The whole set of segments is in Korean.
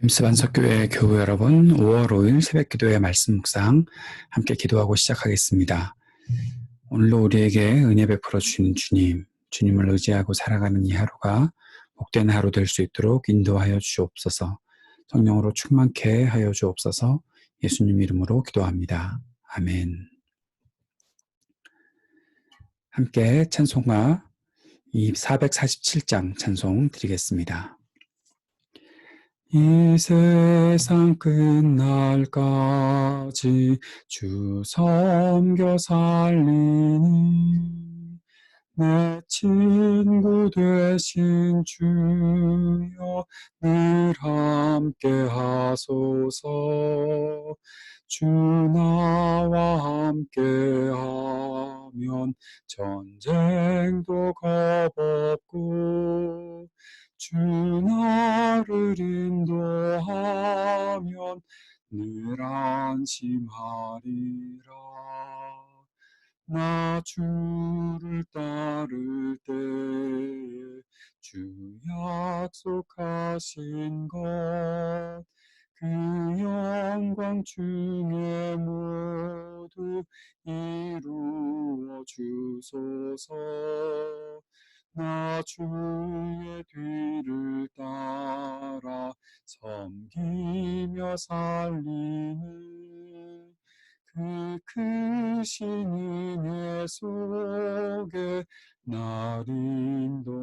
임스 반석교회 교우 여러분, 5월 5일 새벽 기도의 말씀 묵상 함께 기도하고 시작하겠습니다. 오늘도 우리에게 은혜 베풀어 주신 주님, 주님을 의지하고 살아가는 이 하루가 복된 하루 될 수 있도록 인도하여 주옵소서. 성령으로 충만케 하여 주옵소서. 예수님 이름으로 기도합니다. 아멘. 함께 찬송가 447장 찬송 드리겠습니다. 이 세상 끝날까지 주 섬겨 살리니 내 친구 되신 주여 늘 함께 하소서. 주 나와 함께 하면 전쟁도 겁없고 주 나를 인도하면 늘 안심하리라. 나 주를 따를 때에 주 약속하신 것 그 영광 중에 모두 이루어 주소서 나 주의 뒤를 따라 섬기며 살리니 그 크신 은혜 속에 날 인도하소서.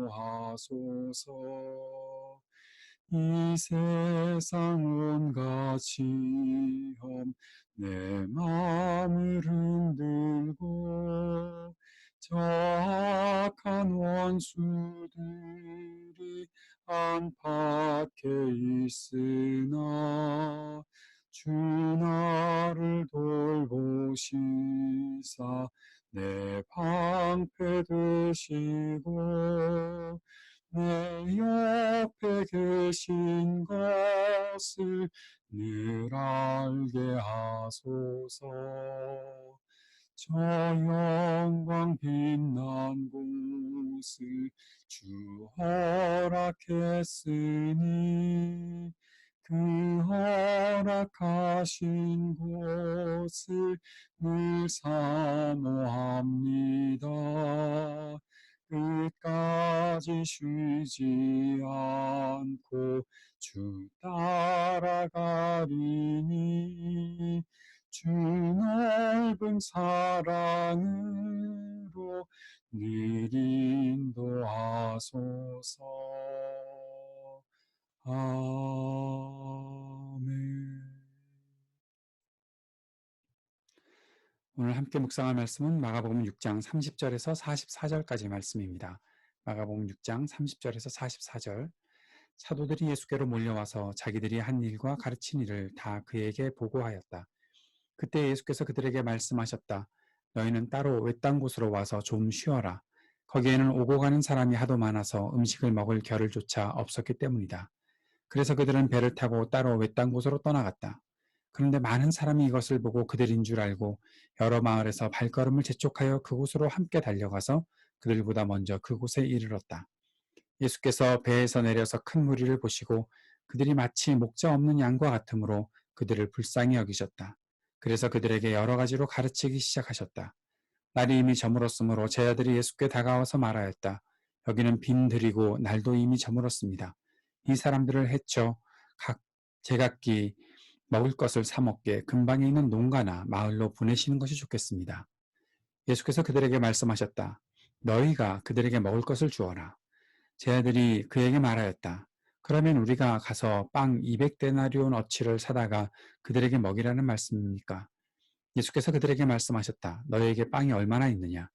이 세상 온갖 시험 내 마음을 흔들고 저 악한 원수들이 안팎에 있으나 주 나를 돌보시사 내 방패 되시고 내 옆에 계신 것을 늘 알게 하소서 저 영광 빛난 곳을 주 허락했으니 그 허락하신 곳을 늘 사모합니다. 끝까지 쉬지 않고 주 따라가리니 주 넓은 사랑으로 늘 인도하소서 아멘 오늘 함께 묵상할 말씀은 마가복음 6장 30절에서 44절까지 말씀입니다. 마가복음 6장 30절에서 44절 사도들이 예수께로 몰려와서 자기들이 한 일과 가르친 일을 다 그에게 보고하였다. 그때 예수께서 그들에게 말씀하셨다. 너희는 따로 외딴 곳으로 와서 좀 쉬어라. 거기에는 오고 가는 사람이 하도 많아서 음식을 먹을 겨를 조차 없었기 때문이다. 그래서 그들은 배를 타고 따로 외딴 곳으로 떠나갔다. 그런데 많은 사람이 이것을 보고 그들인 줄 알고 여러 마을에서 발걸음을 재촉하여 그곳으로 함께 달려가서 그들보다 먼저 그곳에 이르렀다. 예수께서 배에서 내려서 큰 무리를 보시고 그들이 마치 목자 없는 양과 같으므로 그들을 불쌍히 여기셨다. 그래서 그들에게 여러 가지로 가르치기 시작하셨다. 날이 이미 저물었으므로 제자들이 예수께 다가와서 말하였다. 여기는 빈 들이고 날도 이미 저물었습니다. 이 사람들을 해쳐 각 제각기 먹을 것을 사 먹게 근방에 있는 농가나 마을로 보내시는 것이 좋겠습니다. 예수께서 그들에게 말씀하셨다. 너희가 그들에게 먹을 것을 주어라. 제자들이 그에게 말하였다. 그러면 우리가 가서 빵 200데나리온 어치를 사다가 그들에게 먹이라는 말씀입니까? 예수께서 그들에게 말씀하셨다. 너희에게 빵이 얼마나 있느냐?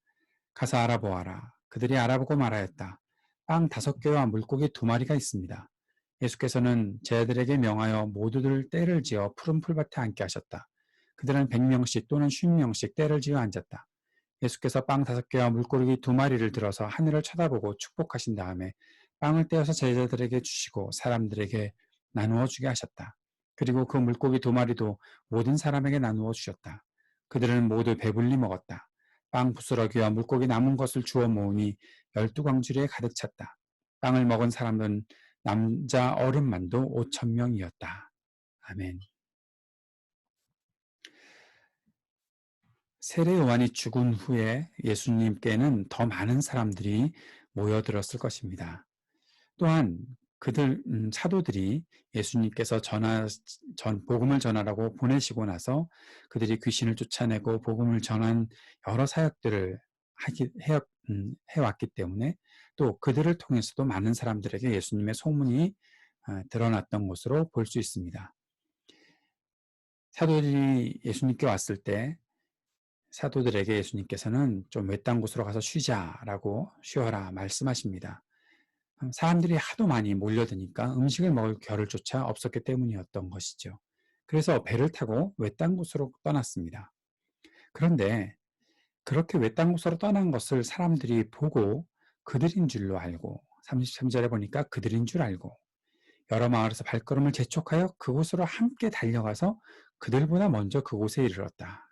가서 알아보아라. 그들이 알아보고 말하였다. 빵 다섯 개와 물고기 두 마리가 있습니다. 예수께서는 제자들에게 명하여 모두들 때를 지어 푸른 풀밭에 앉게 하셨다. 그들은 백 명씩 또는 쉰 명씩 때를 지어 앉았다. 예수께서 빵 다섯 개와 물고기 두 마리를 들어서 하늘을 쳐다보고 축복하신 다음에 빵을 떼어서 제자들에게 주시고 사람들에게 나누어 주게 하셨다. 그리고 그 물고기 두 마리도 모든 사람에게 나누어 주셨다. 그들은 모두 배불리 먹었다. 빵 부스러기와 물고기 남은 것을 주워 모으니 열두 광주리에 가득 찼다. 빵을 먹은 사람은 남자 어른만도 5천 명이었다. 아멘. 세례 요한이 죽은 후에 예수님께는 더 많은 사람들이 모여들었을 것입니다. 또한 그들 음, 사도들이 예수님께서 전하 전 복음을 전하라고 보내시고 나서 그들이 귀신을 쫓아내고 복음을 전한 여러 사역들을 하기 해, 음, 해왔기 때문에 또 그들을 통해서도 많은 사람들에게 예수님의 소문이 어, 드러났던 것으로 볼 수 있습니다. 사도들이 예수님께 왔을 때 사도들에게 예수님께서는 좀 외딴 곳으로 가서 쉬자라고 쉬어라 말씀하십니다. 음, 사람들이 하도 많이 몰려드니까 음식을 먹을 겨를조차 없었기 때문이었던 것이죠. 그래서 배를 타고 외딴 곳으로 떠났습니다. 그런데 그렇게 외딴 곳으로 떠난 것을 사람들이 보고 그들인 줄로 알고 33절에 보니까 그들인 줄 알고 여러 마을에서 발걸음을 재촉하여 그곳으로 함께 달려가서 그들보다 먼저 그곳에 이르렀다.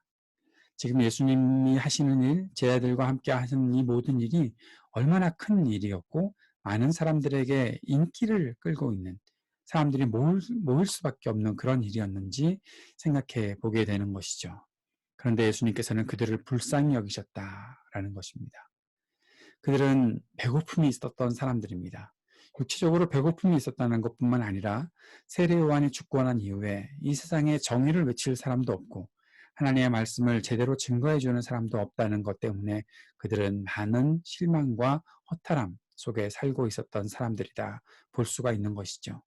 지금 예수님이 하시는 일, 제 아들과 함께 하시는 이 모든 일이 얼마나 큰 일이었고 많은 사람들에게 인기를 끌고 있는 사람들이 모일, 모일 수밖에 없는 그런 일이었는지 생각해 보게 되는 것이죠. 그런데 예수님께서는 그들을 불쌍히 여기셨다라는 것입니다. 그들은 배고픔이 있었던 사람들입니다. 육체적으로 배고픔이 있었다는 것뿐만 아니라 세례 요한이 죽고 난 이후에 이 세상에 정의를 외칠 사람도 없고 하나님의 말씀을 제대로 증거해 주는 사람도 없다는 것 때문에 그들은 많은 실망과 허탈함 속에 살고 있었던 사람들이다 볼 수가 있는 것이죠.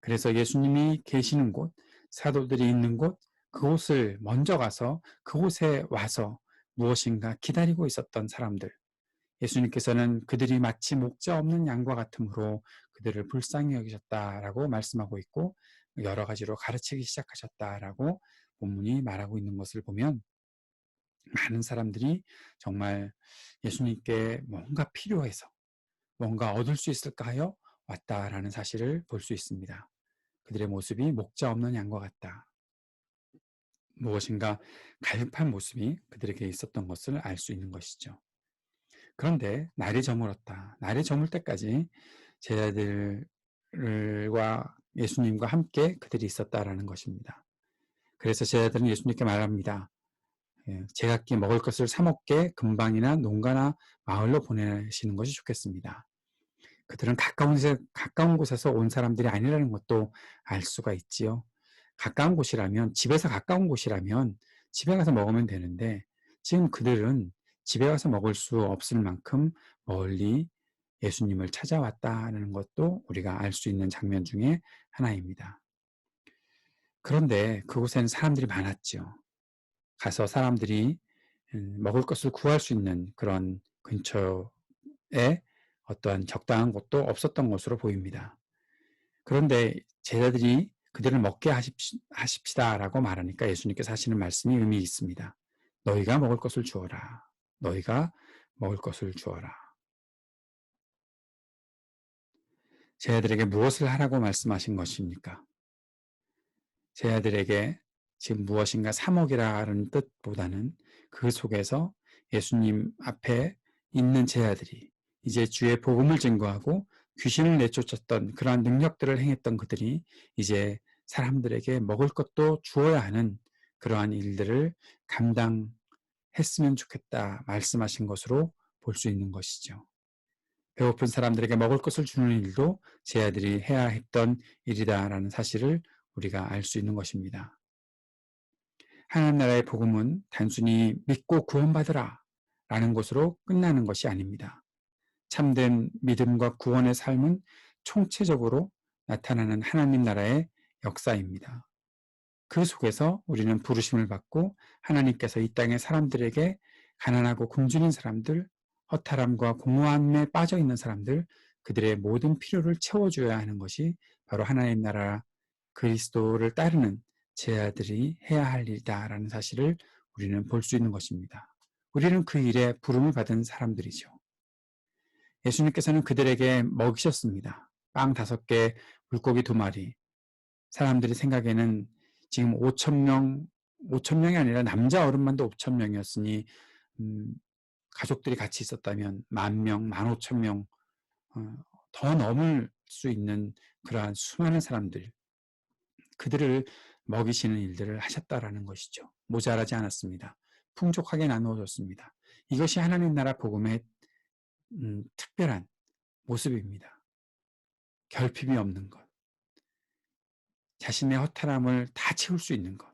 그래서 예수님이 계시는 곳, 사도들이 있는 곳, 그곳을 먼저 가서 그곳에 와서 무엇인가 기다리고 있었던 사람들. 예수님께서는 그들이 마치 목자 없는 양과 같으므로 그들을 불쌍히 여기셨다라고 말씀하고 있고 여러 가지로 가르치기 시작하셨다라고 본문이 말하고 있는 것을 보면 많은 사람들이 정말 예수님께 뭔가 필요해서 뭔가 얻을 수 있을까 하여 왔다라는 사실을 볼 수 있습니다. 그들의 모습이 목자 없는 양과 같다. 무엇인가 갈급한 모습이 그들에게 있었던 것을 알 수 있는 것이죠. 그런데 날이 저물었다. 날이 저물 때까지 제자들과 예수님과 함께 그들이 있었다라는 것입니다. 그래서 제자들은 예수님께 말합니다. 예, 제각기 먹을 것을 사 먹게 금방이나 농가나 마을로 보내시는 것이 좋겠습니다. 그들은 가까운, 가까운 곳에서 온 사람들이 아니라는 것도 알 수가 있지요. 가까운 곳이라면, 집에서 가까운 곳이라면 집에 가서 먹으면 되는데, 지금 그들은 집에 가서 먹을 수 없을 만큼 멀리 예수님을 찾아왔다는 것도 우리가 알 수 있는 장면 중에 하나입니다. 그런데 그곳에는 사람들이 많았죠. 가서 사람들이 음, 먹을 것을 구할 수 있는 그런 근처에 어떠한 적당한 곳도 없었던 것으로 보입니다. 그런데 제자들이 그들을 먹게 하십시다 라고 말하니까 예수님께서 하시는 말씀이 의미 있습니다. 너희가 먹을 것을 주어라. 너희가 먹을 것을 주어라. 제자들에게 무엇을 하라고 말씀하신 것입니까? 제 아들에게 지금 무엇인가 사먹이라는 뜻보다는 그 속에서 예수님 앞에 있는 제 아들이 이제 주의 복음을 증거하고 귀신을 내쫓았던 그러한 능력들을 행했던 그들이 이제 사람들에게 먹을 것도 주어야 하는 그러한 일들을 감당했으면 좋겠다 말씀하신 것으로 볼 수 있는 것이죠. 배고픈 사람들에게 먹을 것을 주는 일도 제 아들이 해야 했던 일이다라는 사실을 우리가 알 수 있는 것입니다. 하나님 나라의 복음은 단순히 믿고 구원받으라 라는 것으로 끝나는 것이 아닙니다. 참된 믿음과 구원의 삶은 총체적으로 나타나는 하나님 나라의 역사입니다. 그 속에서 우리는 부르심을 받고 하나님께서 이 땅의 사람들에게 가난하고 굶주린 사람들, 허탈함과 공허함에 빠져 있는 사람들, 그들의 모든 필요를 채워줘야 하는 것이 바로 하나님 나라 그리스도를 따르는 제 아들이 해야 할 일이다라는 사실을 우리는 볼 수 있는 것입니다. 우리는 그 일에 부름을 받은 사람들이죠. 예수님께서는 그들에게 먹이셨습니다. 빵 다섯 개, 물고기 두 마리. 사람들이 생각에는 지금 5천 명, 5천 명이 아니라 남자 어른만도 5천 명이었으니 음, 가족들이 같이 있었다면 만 명, 만 오천 명, 어, 더 넘을 수 있는 그러한 수많은 사람들, 그들을 먹이시는 일들을 하셨다라는 것이죠. 모자라지 않았습니다. 풍족하게 나누어졌습니다. 이것이 하나님 나라 복음의 음, 특별한 모습입니다. 결핍이 없는 것. 자신의 허탈함을 다 채울 수 있는 것.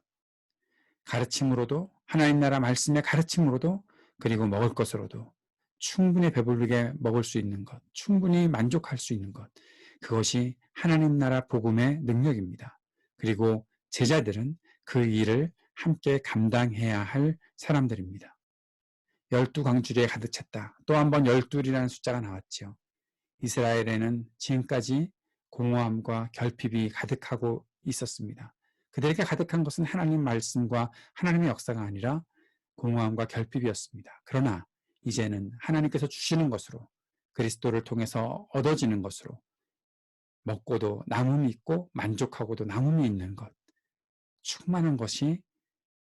가르침으로도 하나님 나라 말씀의 가르침으로도 그리고 먹을 것으로도 충분히 배부르게 먹을 수 있는 것, 충분히 만족할 수 있는 것. 그것이 하나님 나라 복음의 능력입니다. 그리고 제자들은 그 일을 함께 감당해야 할 사람들입니다. 열두 광주리에 가득 찼다. 또 한 번 열둘이라는 숫자가 나왔지요. 이스라엘에는 지금까지 공허함과 결핍이 가득하고 있었습니다. 그들에게 가득한 것은 하나님 말씀과 하나님의 역사가 아니라 공허함과 결핍이었습니다. 그러나 이제는 하나님께서 주시는 것으로 그리스도를 통해서 얻어지는 것으로 먹고도 남음이 있고 만족하고도 남음이 있는 것 충만한 것이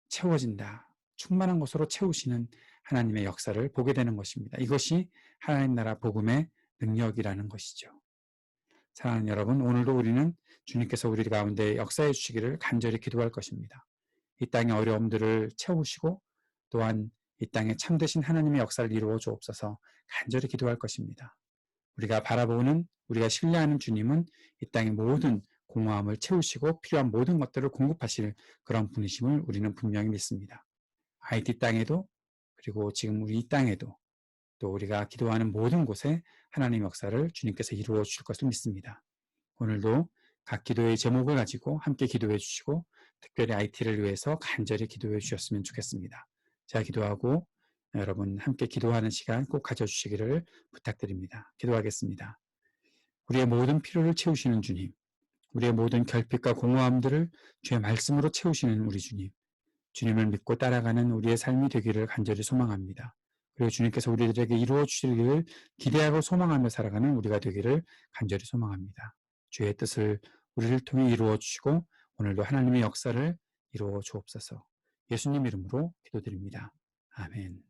채워진다. 충만한 것으로 채우시는 하나님의 역사를 보게 되는 것입니다. 이것이 하나님 나라 복음의 능력이라는 것이죠. 사랑하는 여러분, 오늘도 우리는 주님께서 우리 가운데 역사해 주시기를 간절히 기도할 것입니다. 이 땅의 어려움들을 채우시고 또한 이 땅에 참되신 하나님의 역사를 이루어 주옵소서 간절히 기도할 것입니다. 우리가 바라보는 우리가 신뢰하는 주님은 이 땅의 모든 공허함을 채우시고 필요한 모든 것들을 공급하실 그런 분이심을 우리는 분명히 믿습니다. IT 땅에도 그리고 지금 우리 이 땅에도 또 우리가 기도하는 모든 곳에 하나님 역사를 주님께서 이루어 주실 것을 믿습니다. 오늘도 각 기도의 제목을 가지고 함께 기도해 주시고 특별히 IT를 위해서 간절히 기도해 주셨으면 좋겠습니다. 제가 기도하고 여러분 함께 기도하는 시간 꼭 가져주시기를 부탁드립니다. 기도하겠습니다. 우리의 모든 필요를 채우시는 주님, 우리의 모든 결핍과 공허함들을 주의 말씀으로 채우시는 우리 주님, 주님을 믿고 따라가는 우리의 삶이 되기를 간절히 소망합니다. 그리고 주님께서 우리들에게 이루어 주시기를 기대하고 소망하며 살아가는 우리가 되기를 간절히 소망합니다. 주의 뜻을 우리를 통해 이루어 주시고 오늘도 하나님의 역사를 이루어 주옵소서. 예수님 이름으로 기도드립니다. 아멘.